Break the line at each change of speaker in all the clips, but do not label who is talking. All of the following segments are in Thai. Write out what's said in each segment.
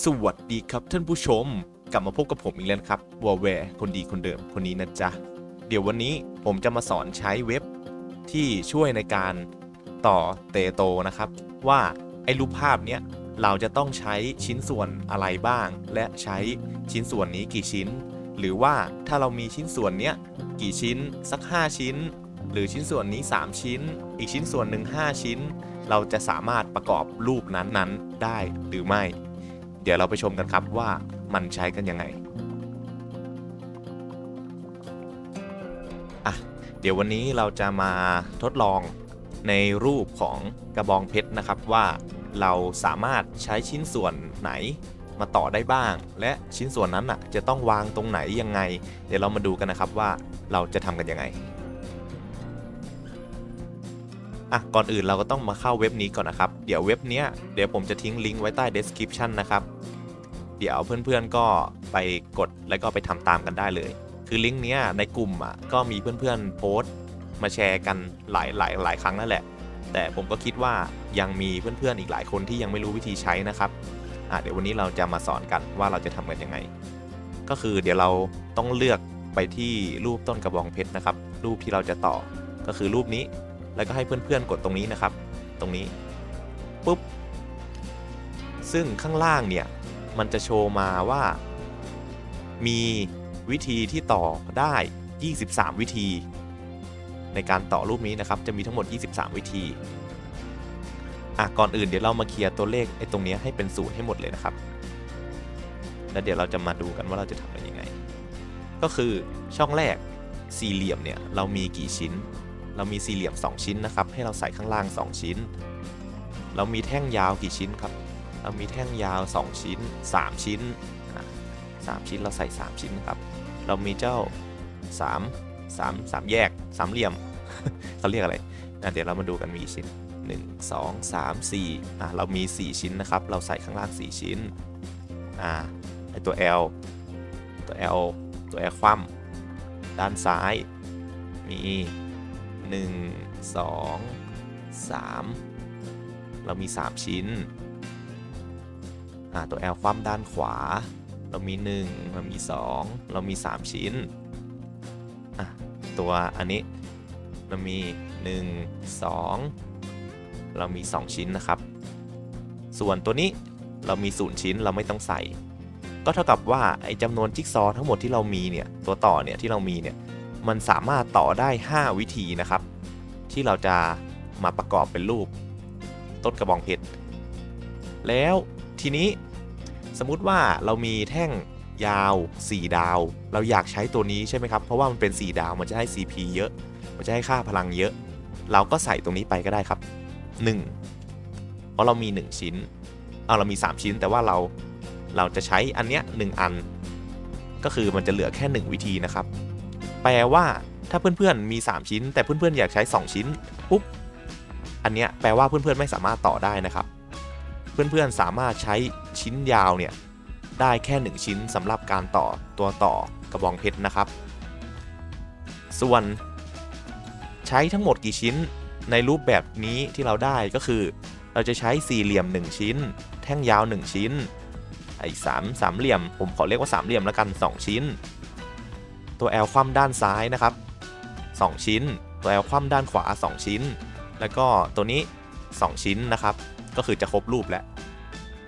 สวัสดีครับท่านผู้ชม กลับมาพบกับผมอีกแล้วครับวอลแวร์คนดีคนเดิมคนนี้นะจ๊ะ เดี๋ยววันนี้ผมจะมาสอนใช้เว็บ ที่ช่วยในการต่อเตโตนะครับ ว่าไอ้รูปภาพเนี้ยเราจะต้องใช้ชิ้นส่วนอะไรบ้าง และใช้ชิ้นส่วนนี้กี่ชิ้น หรือว่าถ้าเรามีชิ้นส่วนเนี้ยกี่ชิ้นสัก 5 ชิ้น หรือชิ้นส่วนนี้ 3 ชิ้น อีกชิ้นส่วนหนึ่ง5ชิ้น เราจะสามารถประกอบรูปนั้นๆได้หรือไม่ เดี๋ยวเราไปชมกันครับว่ามันใช้กันยังไงอะเดี๋ยววันนี้เราจะมาทดลองในรูปของกระบองเพชรนะครับว่าเราสามารถใช้ชิ้นส่วนไหนมาต่อได้บ้าง และชิ้นส่วนนั้นอะจะต้องวางตรงไหนยังไง เดี๋ยวเรามาดูกันนะครับว่าเราจะทำกันยังไง อะก่อนอื่นเราก็ต้องมาเข้าเว็บนี้ก่อนนะครับ เดี๋ยวเว็บเนี้ยเดี๋ยวผมจะทิ้งลิงก์ไว้ใต้ description นะครับ เดี๋ยวเพื่อนๆก็ไปกดแล้วก็ไปทำตามกันได้เลย คือลิงก์เนี้ยในกลุ่มอะก็มีเพื่อนๆโพสต์มาแชร์กันหลายหลายหลายครั้งนั่นแหละ แต่ผมก็คิดว่ายังมีเพื่อนๆอีกหลายคนที่ยังไม่รู้วิธีใช้นะครับอะเดี๋ยววันนี้เราจะมาสอนกันว่าเราจะทำกันยังไง ก็คือเดี๋ยวเราต้องเลือกไปที่รูปต้นกระบองเพชรนะครับ รูปที่เราจะต่อก็คือรูปนี้ แล้วก็ให้เพื่อนๆกดตรงนี้นะครับ ตรงนี้ปุ๊บซึ่งข้างล่างเนี่ยมันจะโชว์มาว่า มีวิธีที่ต่อได้ 23 วิธี ในการต่อรูปนี้นะครับ จะมีทั้งหมด 23 วิธีอะก่อนอื่นเดี๋ยวเรามาเคลียร์ตัวเลขไอ้ตรงนี้ให้เป็นศูนย์ให้หมดเลยนะครับ แล้วเดี๋ยวเราจะมาดูกันว่าเราจะทำกันยังไง ก็คือช่องแรกสี่เหลี่ยมเนี่ยเรามีกี่ชิ้น เรามีสี่เหลี่ยม 2 ชิ้นนะครับ ให้เราใส่ข้างล่าง 2 ชิ้น เรามีแท่งยาวกี่ชิ้นครับ เรามีแท่งยาว 2 ชิ้น 3 ชิ้นสามชิ้นเราใส่ 3 ชิ้นครับ เรามีเจ้า 3 3 3 แยกสามเหลี่ยมเขาเรียกอะไระเดี๋ยวเรามาดูกันมีกี่ชิ้น 1 2 3 4อะเรามี 4 ชิ้นนะครับ เราใส่ข้างล่าง 4 ชิ้นอ่าไอตัว L ตัว L ตัว L คว่ำด้านซ้าย มี 1 2 3 เรามี 3 ชิ้น ตัว L คว่ำด้านขวา เรามี 1 เรามี 2 เรามี 3 ชิ้น ตัวอันนี้เรามี 1 2 เรามี 2 ชิ้นนะครับ ส่วนตัวนี้เรามี 0 ชิ้นเราไม่ต้องใส่ ก็เท่ากับว่าไอ้จำนวนจิ๊กซอว์ทั้งหมดที่เรามีเนี่ยตัวต่อเนี่ยที่เรามีเนี่ย มันสามารถต่อได้ 5 วิธีนะครับ ที่เราจะมาประกอบเป็นรูปต้นกระบองเพชรแล้วทีนี้สมมุติว่าเรามีแท่งยาว 4 ดาว เราอยากใช้ตัวนี้ใช่ไหมครับ เพราะว่ามันเป็น 4 ดาวมันจะให้ CP เยอะ มันจะให้ค่าพลังเยอะ เราก็ใส่ตรงนี้ไปก็ได้ครับ 1 เพราะเรามี 1 ชิ้นเอาเรามี 3 ชิ้นแต่ว่าเราเราจะใช้อันเนี้ย1อัน ก็คือมันจะเหลือแค่ 1 วิธีนะครับ แปลว่าถ้าเพื่อนๆมี 3 ชิ้น แต่เพื่อนๆอยากใช้ 2 ชิ้นปุ๊บอันเนี้ยแปลว่าเพื่อนๆไม่สามารถต่อได้นะครับ เพื่อนๆสามารถใช้ชิ้นยาวเนี่ยได้แค่ 1 ชิ้นสำหรับการต่อตัวต่อกระบองเพชรนะครับ ส่วนใช้ทั้งหมดกี่ชิ้นในรูปแบบนี้ที่เราได้ก็คือ เราจะใช้สี่เหลี่ยม 1 ชิ้น แท่งยาว 1 ชิ้นไอ้สามสามเหลี่ยม ผมขอเรียกว่าสามเหลี่ยมแล้วกัน 2 ชิ้น ตัว L คว่ำด้านซ้ายนะครับ 2 ชิ้น ตัว L คว่ำด้านขวา 2 ชิ้น แล้วก็ตัวนี้ 2 ชิ้นนะครับ ก็คือจะครบรูปแล้ว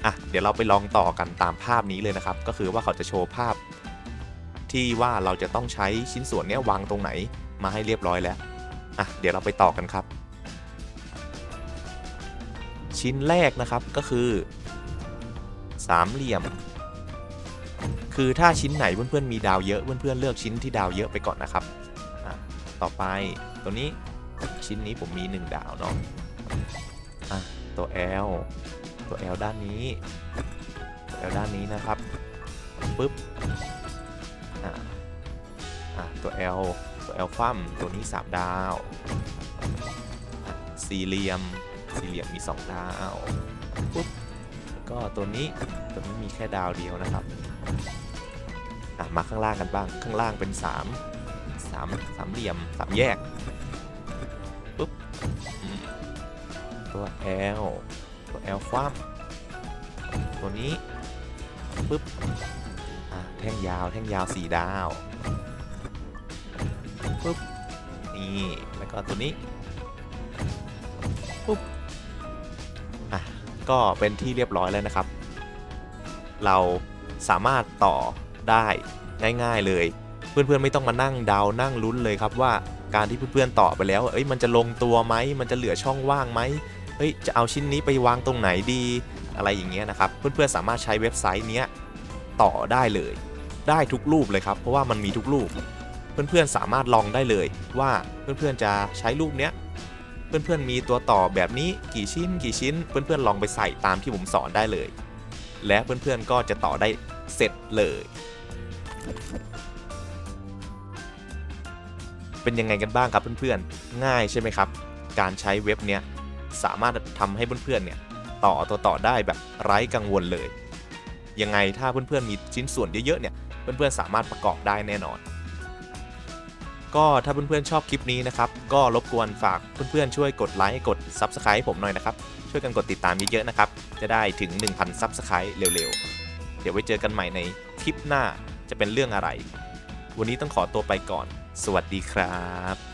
อะเดี๋ยวเราไปลองต่อกันตามภาพนี้เลยนะครับ ก็คือว่าเขาจะโชว์ภาพ ที่ว่าเราจะต้องใช้ชิ้นส่วนนี้วางตรงไหนมาให้เรียบร้อยแล้วอะเดี๋ยวเราไปต่อกันครับ ชิ้นแรกนะครับก็คือ สามเหลี่ยม คือถ้าชิ้นไหนเพื่อนๆมีดาวเยอะเพื่อนๆเลือกชิ้นที่ดาวเยอะไปก่อนนะครับต่อไปตัวนี้ชิ้นนี้ผมมี 1 ดาวเนาะะตัว L ตัว L ด้านนี้ตัว L ด้านนี้นะครับปึ๊บตัว L ตัว L คว่ำตัวนี้ 3 ดาว สี่เหลี่ยม สี่เหลี่ยมมี 2 ดาวปุ๊บก็ตัวนี้ตัวนี้มีแค่ดาวเดียวนะครับ มาข้างล่างกันบ้าง ข้างล่างเป็น3 3สามเหลี่ยมสามแยกปุ๊บตัว L ตัว L คว่ำตัวนี้ปึ๊บอะแท่งยาวแท่งยาวสี่ดาวปึ๊บนี่แล้วก็ตัวนี้ปุ๊บอะก็เป็นที่เรียบร้อยแล้วนะครับ เราสามารถต่อได้ ง่าย ๆ เลย เพื่อนๆไม่ต้องมานั่งเดานั่งลุ้นเลยครับว่าการที่เพื่อนๆต่อไปแล้ว เอ้ยมันจะลงตัวไหมมันจะเหลือช่องว่างไหมเฮ้ยจะเอาชิ้นนี้ไปวางตรงไหนดีอะไรอย่างเงี้ยนะครับ เพื่อนๆสามารถใช้เว็บไซต์เนี้ยต่อได้เลย ได้ทุกรูปเลยครับ เพราะว่ามันมีทุกรูป เพื่อนๆสามารถลองได้เลยว่าเพื่อนๆจะใช้รูปเนี้ยเพื่อนๆมีตัวต่อแบบนี้กี่ชิ้น กี่ชิ้น เพื่อนๆลองไปใส่ตามที่ผมสอนได้เลย และเพื่อนๆก็จะต่อได้เสร็จเลย เป็นยังไงกันบ้างครับเพื่อนๆ ง่ายใช่ไหมครับ การใช้เว็บเนี้ยสามารถทำให้เพื่อนๆเนี่ยต่อตัวต่อได้แบบไร้กังวลเลย ยังไงถ้าเพื่อนๆมีชิ้นส่วนเยอะๆเนี่ยเพื่อนๆสามารถประกอบได้แน่นอน ก็ถ้าเพื่อนๆชอบคลิปนี้นะครับ ก็รบกวนฝากเพื่อนๆช่วยกดไลค์กด Subscribe ผมหน่อยนะครับ ช่วยกันกดติดตามเยอะๆนะครับ จะได้ถึง 1,000 Subscribe เร็วๆ เดี๋ยวไว้เจอกันใหม่ในคลิปหน้า จะเป็นเรื่องอะไร วันนี้ต้องขอตัวไปก่อน สวัสดีครับ